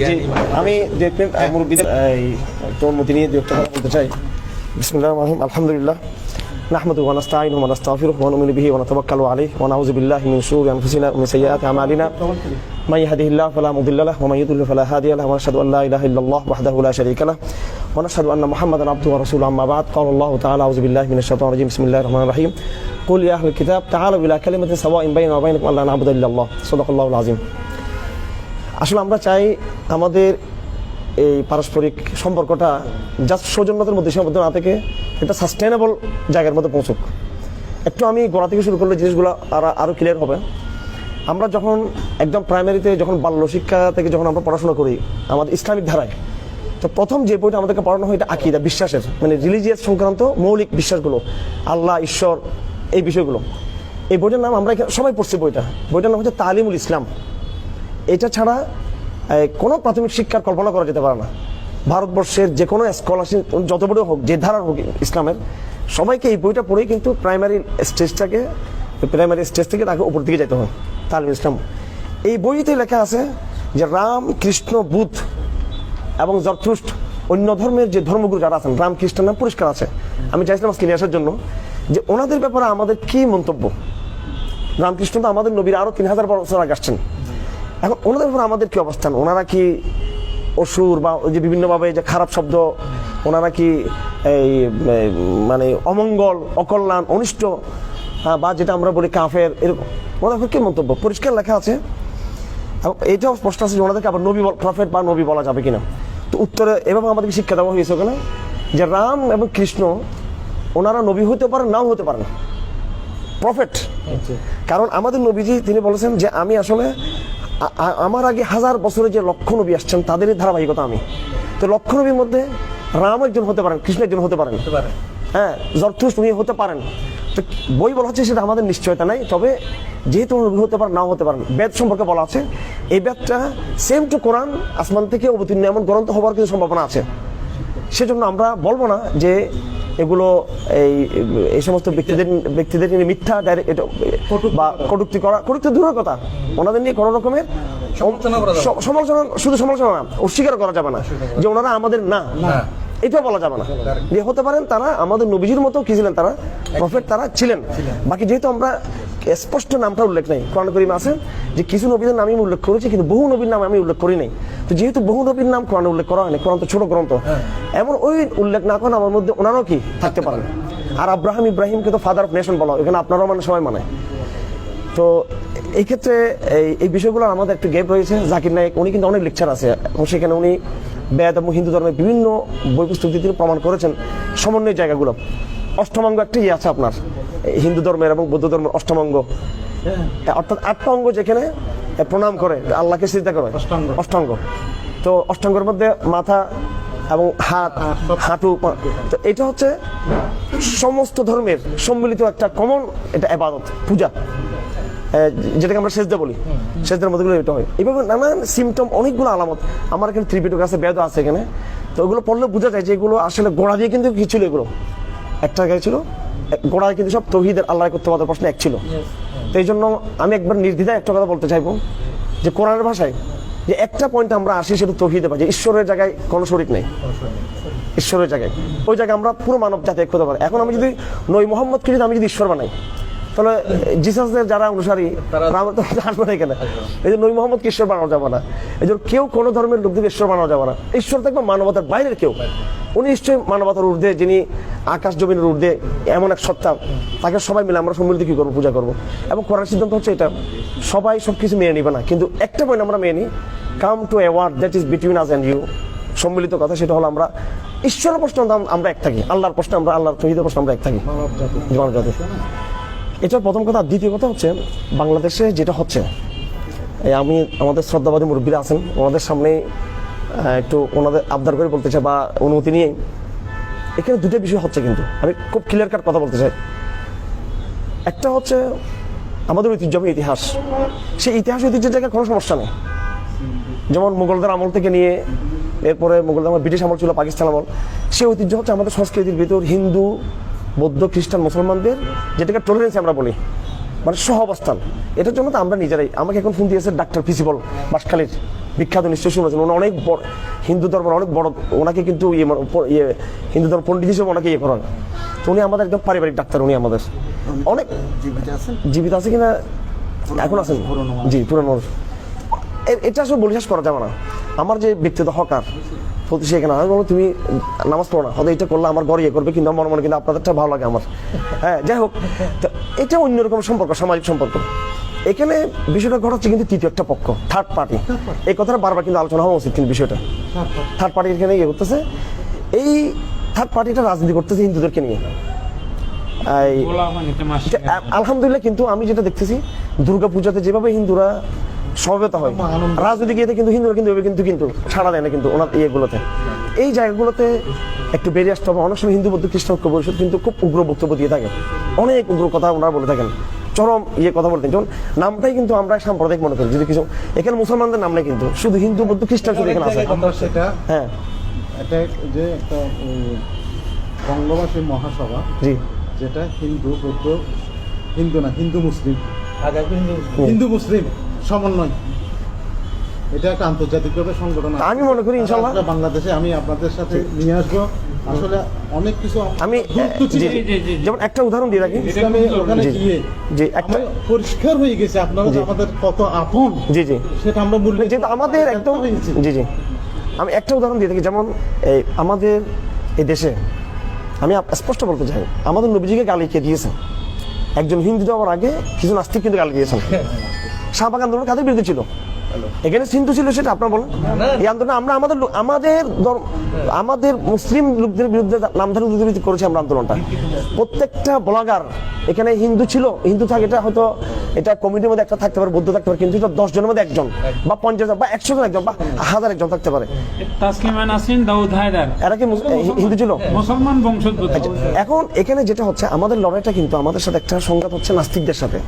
জি, আমি দু এক মিনিট আহ, মুরব্বীদের এই একটু অনুমতি নিয়ে দু একটা কথা বলতে চাই বিসমুল্লাহ রহিম আলহামদুলিল্লাহ نحمده ونستعينه ونستغفره ونؤمن به ونتوكل عليه ونعوذ بالله من شرور انفسنا ومن سيئات اعمالنا من يهده الله فلا مضل له ومن يضلل فلا هادي له ونشهد ان لا اله الا الله وحده لا شريك له ونشهد ان محمدا عبده ورسوله اما بعد قال الله تعالى اعوذ بالله من الشيطان الرجيم بسم الله الرحمن الرحيم قل يا اهل الكتاب تعالوا الى كلمه سواء بيننا وبينكم الا نعبد الا الله صدق الله العظيم আসলে আমরা চাই আমাদের এই পারস্পরিক সম্পর্কটা জাস্ট সৌজন্যতার মধ্যে সীমাবদ্ধ না থেকে একটা সাস্টেনেবল জায়গার মধ্যে পৌঁছুক। একটু আমি গোড়া থেকে শুরু করলে জিনিসগুলো আরও আরও ক্লিয়ার হবে। আমরা যখন একদম প্রাইমারিতে যখন বাল্য শিক্ষা থেকে যখন আমরা পড়াশোনা করি, আমাদের ইসলামিক ধারায়, তো প্রথম যে বইটা আমাদেরকে পড়ানো হয় এটা আকিদা, বিশ্বাসের মানে রিলিজিয়াস সংক্রান্ত মৌলিক বিশ্বাসগুলো, আল্লাহ, ঈশ্বর, এই বিষয়গুলো। এই বইটার নাম আমরা সবাই পড়ছি বইটা। বইটার নাম হচ্ছে তালিমুল ইসলাম। এটা ছাড়া কোনো প্রাথমিক শিক্ষার কল্পনা করা যেতে পারে না। ভারতবর্ষের যে কোনো স্কলারশিপ যত বড় হোক, যে ধারার হোক ইসলামের, সবাইকে এই বইটা পড়েই কিন্তু প্রাইমারি স্টেজটাকে প্রাইমারি স্টেজ থেকে তাকে উপর দিকে যেতে হয়, তালিম ইসলাম। এই বইতে লেখা আছে যে রাম, কৃষ্ণ, বুধ এবং জরথুষ্ট অন্য ধর্মের যে ধর্মগুরু যারা আছেন, রাম খ্রিস্টান নাম পরিষ্কার আছে। আমি চাইছিলাম আজকে নিয়ে আসার জন্য যে ওনাদের ব্যাপারে আমাদের কি মন্তব্য? রামকৃষ্ণ তো আমাদের নবীর আরও তিন হাজার বছর আগে আসছেন। এখন ওনাদের উপর আমাদের কি অবস্থান? ওনারা কি অসুর বা ওই যে বিভিন্নভাবে যে খারাপ শব্দ ওনারা কি এই মানে অমঙ্গল অকল্যাণ অনিষ্ট বা যেটা আমরা বলি কাফের এরকম? ওনাদের উপর কি মন্তব্য? পরিষ্কার লেখা আছে। এবং এইটাও স্পষ্ট আছে যে ওনাদেরকে আবার নবী প্রফেট বা নবী বলা যাবে কিনা। তো উত্তরে এভাবে আমাদেরকে শিক্ষা দেওয়া হয়েছে ওখানে যে রাম এবং কৃষ্ণ ওনারা নবী হতে পারেন নাও হতে পারেন প্রফেট কারণ আমাদের নবীজি তিনি বলেছেন যে আমি আসলে আমার আগে হাজার বছরে যে লক্ষ নবী আসছেন তাদেরই ধারাবাহিকতা আমি। তো লক্ষ নবীর মধ্যে রাম একজন হতে পারেন কৃষ্ণ একজন হতে পারেন। হ্যাঁ জর্থুস উনি হতে পারেন। তো বই বলা হচ্ছে সেটা আমাদের নিশ্চয়তা নাই তবে যেহেতু নবী হতে পারেন নাও হতে পারেন। বেদ সম্পর্কে বলা আছে এই বেদটা সেম টু কোরআন আসমান থেকে অবতীর্ণ এমন গ্রন্থ হওয়ার কিছু সম্ভাবনা আছে। সেজন্য আমরা বলব না যে এগুলো এই এই সমস্ত ব্যক্তিদের ব্যক্তিদের নিয়ে মিথ্যা ডাইরেক্ট এটা বা কটুক্তি করা কটুক্তি দূরের কথা। ওনাদের নিয়ে কোনো রকমের সমালোচনা শুধু সমালোচনা না অস্বীকার করা যাবে না। যে ওনারা আমাদের না এটা বলা যাবে না। যে হতে পারেন তারা আমাদের নবীজির মতো কি ছিলেন তারা? প্রফেট তারা ছিলেন। বাকি যেহেতু আমরা স্পষ্ট নামটা উল্লেখ নেই কোরআন করিম আছে যে কিছু নবীদের নাম আমি উল্লেখ করেছি কিন্তু বহু নবীর নাম আমি উল্লেখ করি নাই। তো যেহেতু বহু নবীর নাম কোরআনে উল্লেখ করা হয়নি কোরআন তো ছোট গ্রন্থ। এমন ওই উল্লেখ না করেন আমার মধ্যে ওনারও কি থাকতে পারেন? আর আব্রাহাম ইব্রাহিমকে তো ফাদার অফ নেশন বলা হয় এখানে আপনারাও মানে সবাই মানে। তো এই ক্ষেত্রে এই এই বিষয়গুলো আমাদের একটু গ্যাপ রয়েছে। জাকির নায়ক উনি কিন্তু অনেক লেকচার আছে। এবং সেখানে উনি বেদ এবং হিন্দু ধর্মের বিভিন্ন বই পুস্তক দিয়ে তিনি প্রমাণ করেছেন সমন্বয় জায়গাগুলো। অষ্টমাঙ্গ একটা ইয়ে আছে আপনার হিন্দু ধর্মের এবং বৌদ্ধ ধর্মের অষ্টমাঙ্গ। অর্থাৎ আটটা অঙ্গ যেখানে প্রণাম করে আল্লাহকে চিন্তা করে। অষ্টাঙ্গ। তো অষ্টাঙ্গের মধ্যে মাথা এবং হাত হাঁটু তো এটা হচ্ছে সমস্ত ধর্মের সম্মিলিত একটা কমন এটা এবাদত পূজা। যেটাকে আমরা সেজদা বলি। সেজদার মধ্যে এটা হয়। এইভাবে নানান সিমটম অনেকগুলো আলামত। আমার এখানে ত্রিপিটক আছে বেদ আছে এখানে। তো ওগুলো পড়লে বোঝা যায় যে এগুলো আসলে গোড়া দিয়ে কিন্তু কি ছিল এগুলো? একটা গায়ে ছিল। গোড়ায় কিন্তু সব তহিদের আল্লাহ করতে পারার প্রশ্ন এক ছিল। তো এই জন্য আমি একবার নির্দ্বিধায় একটা কথা বলতে চাইব যে কোরআনের ভাষায় যে একটা পয়েন্ট আমরা আসি সেটা তহিদে পাই, যে ঈশ্বরের জায়গায় কোনো শরিক নেই। ঈশ্বরের জায়গায়। ওই জায়গায় আমরা পুরো মানব জাতি এক হতে পারে। এখন আমি যদি নই মোহাম্মদকে যদি আমি যদি ঈশ্বর বানাই তাহলে জিসাসের যারা অনুসারী তারা- আসবে না এখানে। এই যে নই মোহাম্মদকে ঈশ্বর বানানো যাবে না। এই জন্য কেউ কোনো ধর্মের লোকদের ঈশ্বর বানানো যাবে না। ঈশ্বর থাকবে মানবতার বাইরের কেউ। উনি নিশ্চয়ই মানবতার ঊর্ধ্বে যিনি আকাশ জমিনের ঊর্ধ্বে এমন এক সত্তা। তাকে সবাই মিলে আমরা সম্মিলিত কি করব? পূজা করব। এবং করার সিদ্ধান্ত হচ্ছে এটা। সবাই সব কিছু মেনে নিবে না। কিন্তু একটা পয়েন্ট আমরা মেনে নিই। Come to a word that is between us and you সম্মিলিত কথা সেটা হলো আমরা ঈশ্বরের প্রশ্ন আমরা এক থাকি। আল্লাহর প্রশ্ন আমরা আল্লাহর তহিদের প্রশ্ন আমরা এক থাকি। মানব জাতি এটা প্রথম কথা, দ্বিতীয় কথা হচ্ছে বাংলাদেশে যেটা হচ্ছে আমি আমাদের শ্রদ্ধাবাদী মুরব্বীরা আছেন, ওনাদের সামনে একটু ওনাদের আবদার করে বলতে চাই বা অনুমতি নিয়ে, এখানে দুটো বিষয় হচ্ছে কিন্তু। আমি খুব ক্লিয়ার কাট কথা বলতে চাই। একটা হচ্ছে আমাদের ঐতিহ্যবাহী ইতিহাস। সেই ইতিহাস ঐতিহ্যের জায়গায় কোনো সমস্যা নেই। যেমন মুঘলদের আমল থেকে নিয়ে, এরপরে মুঘলদের আমল, ব্রিটিশ আমল ছিল, পাকিস্তান আমল। সেই ঐতিহ্য হচ্ছে আমাদের সংস্কৃতির ভিতর হিন্দু বৌদ্ধ খ্রিস্টান মুসলমানদের যেটাকে টলারেন্স আমরা বলি মানে সহ অবস্থান এটার জন্য তো আমরা নিজেরাই আমাকে এখন ফোন দিয়েছে ডাক্তার প্রিন্সিপাল বাসখালীর বিখ্যাত নিশ্চয় শুনেছেন উনি অনেক বড় হিন্দু ধর্মের অনেক বড় ওনাকে কিন্তু ইয়ে মানে ইয়ে হিন্দু ধর্ম পণ্ডিত হিসেবে ওনাকে ইয়ে করেন। তো উনি আমাদের একদম পারিবারিক ডাক্তার উনি আমাদের। অনেক জীবিত আছে কিনা? এখন আছেন। জি পুরনো এটা আসলে বলে শেষ করা যাবে না। আমার যে ব্যক্তিগত হকার প্রতি সেখানে আমি বলব তুমি নামাজ পড়ো না। হয়তো এটা করলে আমার ইয়ে করবে কিন্তু আমার মনে মনে কিন্তু আপনাদেরটা ভালো লাগে আমার। হ্যাঁ যাই হোক তো এটা অন্যরকম সম্পর্ক সামাজিক সম্পর্ক। এখানে বিষয়টা ঘটাচ্ছে কিন্তু তৃতীয় একটা পক্ষ থার্ড পার্টি এই কথাটা বারবার কিন্তু আলোচনা হওয়া উচিত কিন্তু বিষয়টা। থার্ড পার্টি এখানে ইয়ে করতেছে। এই থার্ড পার্টিটা রাজনীতি করতেছে হিন্দুদেরকে নিয়ে। আলহামদুলিল্লাহ কিন্তু আমি যেটা দেখতেছি দুর্গাপূজাতে যেভাবে হিন্দুরা সমবেত হয়। রাজনৈতিক ইয়েতে কিন্তু হিন্দুরা কিন্তু কিন্তু কিন্তু সাড়া দেয় না কিন্তু ওনার ইয়েগুলোতে। এই জায়গাগুলোতে একটু বেরিয়ে আসতে হবে। অনেক সময় হিন্দু বৌদ্ধ খ্রিস্টান ঐক্য পরিষদ কিন্তু খুব উগ্র বক্তব্য দিয়ে থাকে। অনেক উগ্র কথা ওনারা বলে থাকেন। চরম ইয়ে কথা বলতেন যেমন নামটাই কিন্তু আমরা সাম্প্রদায়িক মনে করি। যদি কিছু এখানে মুসলমানদের নাম নেই কিন্তু। শুধু হিন্দু বৌদ্ধ খ্রিস্টান শুধু এখানে আছে। সেটা হ্যাঁ। এটা যে একটা বঙ্গবাসী মহাসভা জি। যেটা হিন্দু বৌদ্ধ হিন্দু না হিন্দু মুসলিম। হিন্দু মুসলিম। সমন্বয়। এটা একটা আন্তর্জাতিকভাবে সংগঠন আমি মনে করি ইনশাল্লাহ। বাংলাদেশে আমি আপনাদের সাথে নিয়ে আসব। আসলে অনেক কিছু আমি যেমন একটা উদাহরণ দিয়ে রাখি। ওখানে গিয়ে জি একটা পরিষ্কার হয়ে গেছে। আপনারা যে আমাদের কত আপন। জি জি। সেটা আমরা মূল্য যেহেতু আমাদের একদম জি জি। আমি একটা উদাহরণ দিয়ে থাকি যেমন এই আমাদের এই দেশে আমি স্পষ্ট বলতে চাই। আমাদের নবীজিকে গালি কে দিয়েছেন একজন হিন্দু যাওয়ার আগে কিছু নাস্তিক কিন্তু গালি দিয়েছেন শাহবাগ আন্দোলন কাদের বিরুদ্ধে ছিল। এখানে হিন্দু ছিল সেটা আপনার বলেন। এই আন্দোলনে আমরা আমাদের আমাদের আমাদের মুসলিম লোকদের বিরুদ্ধে নামধারী লোকদের বিরুদ্ধে করেছি আমরা আন্দোলনটা। প্রত্যেকটা ব্লগার এখানে হিন্দু ছিল। হিন্দু থাকে এটা হয়তো এটা কমিটির মধ্যে একটা থাকতে পারে বৌদ্ধ থাকতে পারে কিন্তু এটা দশ জনের মধ্যে একজন বা পঞ্চাশ জন বা একশো জন একজন বা হাজার একজন থাকতে পারে। এরা কি হিন্দু ছিল? মুসলমান বংশোদ্ভূত। এখন এখানে যেটা হচ্ছে আমাদের লড়াইটা কিন্তু আমাদের সাথে একটা সংঘাত হচ্ছে নাস্তিকদের সাথে।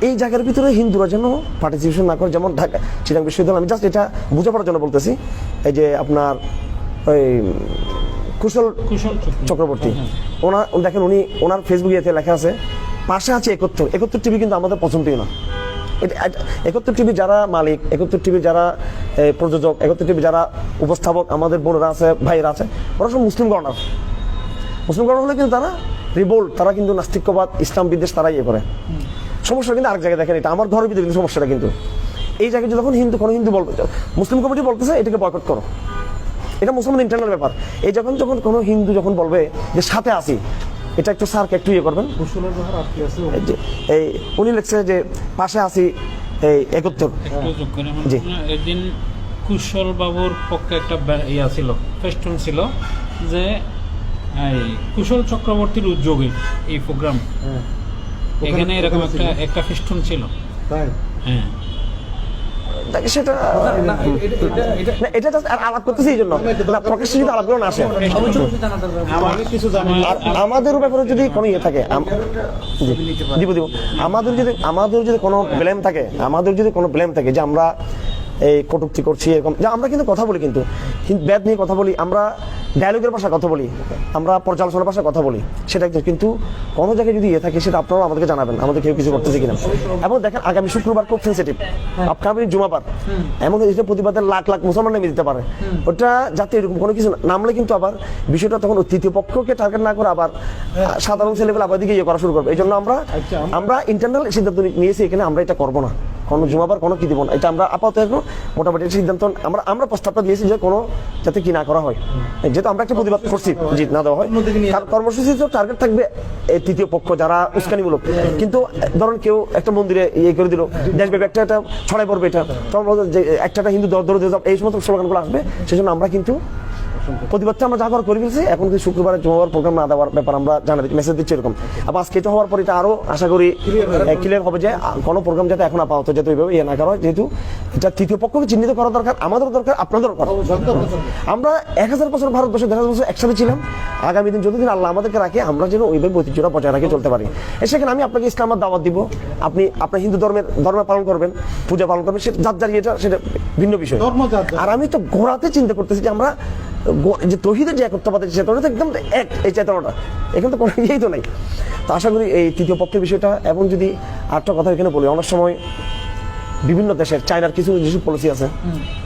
এই জায়গার ভিতরে হিন্দুরা যেন পার্টিসিপেশন না করে যেমন ঢাকা চিরাং বিশ্ববিদ্যালয় আমি জাস্ট এটা বোঝাপড়ার জন্য বলতেছি। এই যে আপনার ওই কুশল চক্রবর্তী। ওনার দেখেন উনি ওনার ফেসবুক ইয়েতে লেখা আছে পাশে আছে একত্তর একত্তর টিভি কিন্তু আমাদের পছন্দই না। এটা- টিভি যারা মালিক একাত্তর টিভি যারা প্রযোজক একাত্তর টিভি যারা উপস্থাপক আমাদের বোনেরা আছে ভাইয়েরা আছে ওরা সব মুসলিম গণার মুসলিম গণ হলে কিন্তু তারা রিবোল্ট তারা কিন্তু নাস্তিক্যবাদ ইসলাম বিদ্বেষ তারা ইয়ে করে। সমস্যা কিন্তু আরেক জায়গায় দেখেন এটা। আমার ঘরের ভিতরে কিন্তু সমস্যাটা কিন্তু। এই জায়গায় যখন হিন্দু কোনো হিন্দু বলবে মুসলিম কমিটি বলতেছে এটাকে বয়কট করো। এটা মুসলমান ইন্টারনাল ব্যাপার। এই যখন যখন কোনো হিন্দু যখন বলবে যে সাথে আসি এটা একটু স্যারকে একটু ইয়ে করবেন। এই উনি লিখছে যে পাশে আসি এই একত্তর। আমার জি। একদিন কুশল বাবুর পক্ষে একটা ইয়া ছিল ফেস্টুন ছিল যে এই কুশল চক্রবর্তীর উদ্যোগে এই প্রোগ্রাম হ্যাঁ। এখানে এরকম একটা একটা ফেস্টুন ছিল। তাই? হ্যাঁ। সেটা এটা আলাপ করতেছি এই জন্য। প্রকাশ্যে যদি আলাপ না আসে জানি আমাদের ব্যাপারে যদি কোনো ইয়ে থাকে দিব দিব। আমাদের যদি আমাদের যদি কোনো ব্লেম থাকে আমাদের যদি কোনো ব্লেম থাকে যে আমরা এই কটুক্তি করছি এরকম যে আমরা কিন্তু কথা বলি কিন্তু। কিন্তু ব্যাদ নিয়ে কথা বলি আমরা ডায়লগের ভাষায় কথা বলি আমরা পর্যালোচনার ভাষায় কথা বলি সেটা একদম কিন্তু কোনো জায়গায় যদি ইয়ে থাকে সেটা আপনারা আমাদেরকে জানাবেন আমাদের কেউ কিছু করতেছে কিনা। এবং দেখেন আগামী শুক্রবার খুব সেন্সিটিভ আপকামিং জুমাবার এমন এটা প্রতিবাদের লাখ লাখ মুসলমান নেমে দিতে পারে। ওটা যাতে এরকম কোনো কিছু নামলে কিন্তু আবার বিষয়টা তখন তৃতীয় পক্ষকে টার্গেট না করে আবার সাধারণ ছেলেগুলো আবার দিকে ইয়ে করা শুরু করবে। এই জন্য আমরা আচ্ছা, আমরা ইন্টারনাল সিদ্ধান্ত নিয়েছি এখানে আমরা এটা করব না। কোনো জুমাবার কোনো কি দিব না। এটা আমরা আপাতত এখন মোটামুটি সিদ্ধান্ত আমরা আমরা প্রস্তাবটা দিয়েছি যে কোনো যাতে কি না করা হয়। যেহেতু আমরা একটা প্রতিবাদ করছি জিত না দেওয়া হয় কারণ কর্মসূচি তো টার্গেট থাকবে এই তৃতীয় পক্ষ যারা উস্কানিমূলক। কিন্তু ধরুন কেউ একটা মন্দিরে ইয়ে করে দিল দেশব্যাপী একটা একটা ছড়াই পড়বে এটা। তখন বলবে যে একটা একটা হিন্দু দর দর এই সমস্ত স্লোগানগুলো আসবে সেই জন্য আমরা কিন্তু প্রতিবাদটা আমরা যা করার করে ফেলছি এখন কিন্তু শুক্রবারে জমাবার প্রোগ্রাম না দেওয়ার ব্যাপার আমরা জানা দিচ্ছি মেসেজ দিচ্ছি এরকম। আবার আজকে এটা হওয়ার পর এটা আরও আশা করি ক্লিয়ার হবে যে কোনো প্রোগ্রাম যাতে এখন আপাতত যাতে ওইভাবে ইয়ে না করা হয় যেহেতু এটা তৃতীয় পক্ষকে চিহ্নিত করা দরকার আমাদের দরকার আপনাদের দরকার। আমরা এক হাজার বছর ভারতবর্ষ দেড় হাজার বছর একসাথে ছিলাম। আগামী দিন যতদিন আল্লাহ আমাদেরকে রাখে আমরা যেন ওইভাবে ঐতিহ্যটা বজায় রাখে চলতে পারি। সেখানে আমি আপনাকে ইসলামের দাওয়াত দিব। আপনি আপনার হিন্দু ধর্মের ধর্ম পালন করবেন পূজা পালন করবেন সেটা যার যার এটা সেটা ভিন্ন বিষয়। আর আমি তো ঘোরাতে চিন্তা করতেছি যে আমরা যে তহিদের যে একত্রবাদের চেতনাটা একদম এক এই চেতনাটা। এখানে তো কোনো ইয়েই তো নাই। তো আশা করি এই তৃতীয় পক্ষের বিষয়টা এবং যদি আরেকটা কথা এখানে বলি অনেক সময় বিভিন্ন দেশের চায়নার কিছু কিছু পলিসি আছে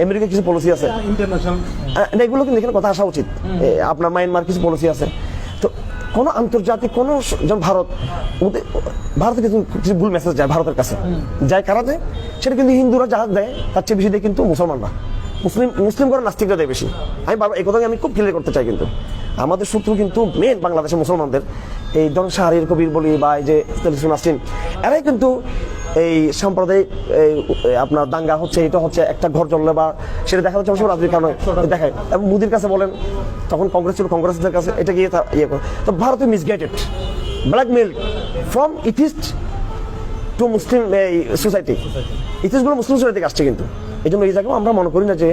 আমেরিকার কিছু পলিসি আছে। এগুলো কিন্তু এখানে কথা আসা উচিত। আপনার মায়ানমার কিছু পলিসি আছে। তো কোনো আন্তর্জাতিক কোনো যেমন ভারত ওদের ভারতের কিছু কিছু ভুল মেসেজ যায় ভারতের কাছে। যায় কারা দেয়? সেটা কিন্তু হিন্দুরা যা দেয় তার চেয়ে বেশি দেয় কিন্তু মুসলমানরা। মুসলিম মুসলিম করে নাস্তিকরা দেয় বেশি। আমি বারবার এই কথাকে আমি খুব ক্লিয়ার করতে চাই কিন্তু। আমাদের শত্রু কিন্তু মেন বাংলাদেশের মুসলমানদের। এই ধরুন শাহরির কবির বলি বা এই যে আসিন এরাই কিন্তু এই সাম্প্রদায়িক, এই আপনার দাঙ্গা হচ্ছে, এটা হচ্ছে একটা ঘর জ্বললে বা সেটা দেখা যাচ্ছে অবশ্য রাজনীতির কারণে দেখায়। এবং মোদির কাছে বলেন, তখন কংগ্রেস ছিল কংগ্রেসের কাছে এটা গিয়ে তা ইয়ে করে। তো Bharat misguided blackmail from atheist to Muslim এই সোসাইটি ইতিহাসগুলো মুসলিম সোসাইটি আসছে কিন্তু। এই জন্য এই জায়গায় আমরা মনে করি না যে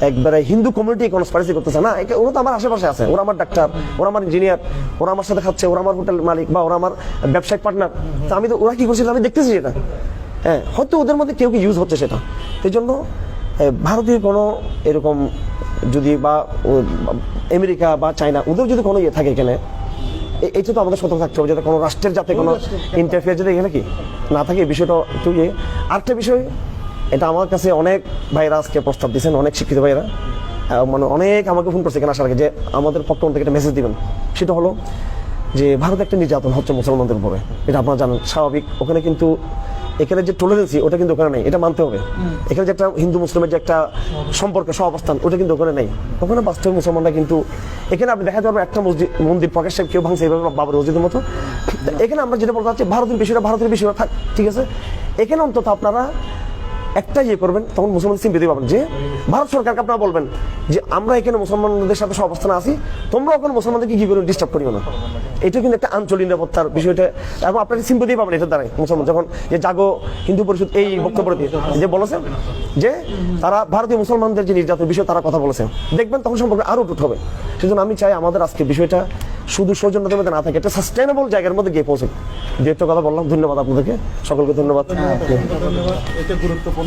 একবারে হিন্দু কমিউনিটি কনস্পারেসি করতেছে না। একে- ওরা তো আমার আশেপাশে আছে। ওরা আমার ডাক্তার ওরা আমার ইঞ্জিনিয়ার ওরা আমার সাথে খাচ্ছে ওরা আমার হোটেল মালিক বা ওরা আমার ব্যবসায়িক পার্টনার তা আমি তো ওরা কি করছিল? আমি দেখতেছি সেটা। হ্যাঁ হয়তো ওদের মধ্যে কেউ কি ইউজ হচ্ছে সেটা। এই জন্য ভারতীয় কোনো এরকম যদি বা আমেরিকা বা চায়না ওদের যদি কোনো ইয়ে থাকে এখানে এইটা তো আমাদের সতর্ক থাকতে হবে। যাতে কোনো রাষ্ট্রের যাতে কোনো ইন্টারফেয়ার যদি এখানে কি না থাকে এই বিষয়টা একটু ইয়ে। আরেকটা বিষয় এটা আমার কাছে অনেক ভাইরা আজকে প্রস্তাব দিয়েছেন অনেক শিক্ষিত ভাইরা। মানে অনেক আমাকে ফোন করছে এখানে আসার আগে যে আমাদের পক্ষ থেকে একটা মেসেজ দিবেন। সেটা হলো যে ভারতে একটা নির্যাতন হচ্ছে মুসলমানদের উপরে। এটা আপনারা জানেন স্বাভাবিক। ওখানে কিন্তু এখানে যে টলারেন্সি ওটা কিন্তু ওখানে নেই। এটা মানতে হবে। এখানে যে একটা হিন্দু মুসলিমের যে একটা সম্পর্কে সম্পর্ক সহাবস্থান ওটা কিন্তু ওখানে নেই। ওখানে বাস্তবে মুসলমানরা কিন্তু এখানে আপনি দেখা যাবে একটা মসজিদ মন্দির প্রকাশ্যে কেউ ভাঙছে এইভাবে বাবার মসজিদের মতো। এখানে আমরা যেটা বলতে চাচ্ছি ভারতের বিষয়টা ভারতের বিষয়টা থাক ঠিক আছে? এখানে অন্তত আপনারা একটা ইয়ে করবেন, তখন মুসলমান সিম্পিতি পাবেন। যে ভারত সরকারকে আপনারা বলবেন যে, আমরা এখানে মুসলমানদের সাথে অবস্থানে আছি তোমরা ওখানে মুসলমানদেরকে কি করে ডিস্টার্ব করিও না। এটা কিন্তু একটা আঞ্চলিক নিরাপত্তার বিষয়টা। এবং আপনারা সিম্পতি পাবেন এটার দ্বারাই মুসলমান। যখন যে জাগো হিন্দু পরিষদ এই বক্তব্য দিয়ে, যে বলেছেন যে, তারা ভারতীয় মুসলমানদের যে নির্যাতন বিষয়ে তারা কথা বলেছেন দেখবেন তখন সম্পর্কে আরও টুট হবে। সেজন্য আমি চাই আমাদের আজকে বিষয়টা শুধু সৌজন্যতার মধ্যে না থাকে, একটা সাস্টেনেবল জায়গার মধ্যে গিয়ে পৌঁছে যেহেতু কথা বললাম, ধন্যবাদ আপনাদেরকে। সকলকে ধন্যবাদ। ধন্যবাদ। গুরুত্বপূর্ণ।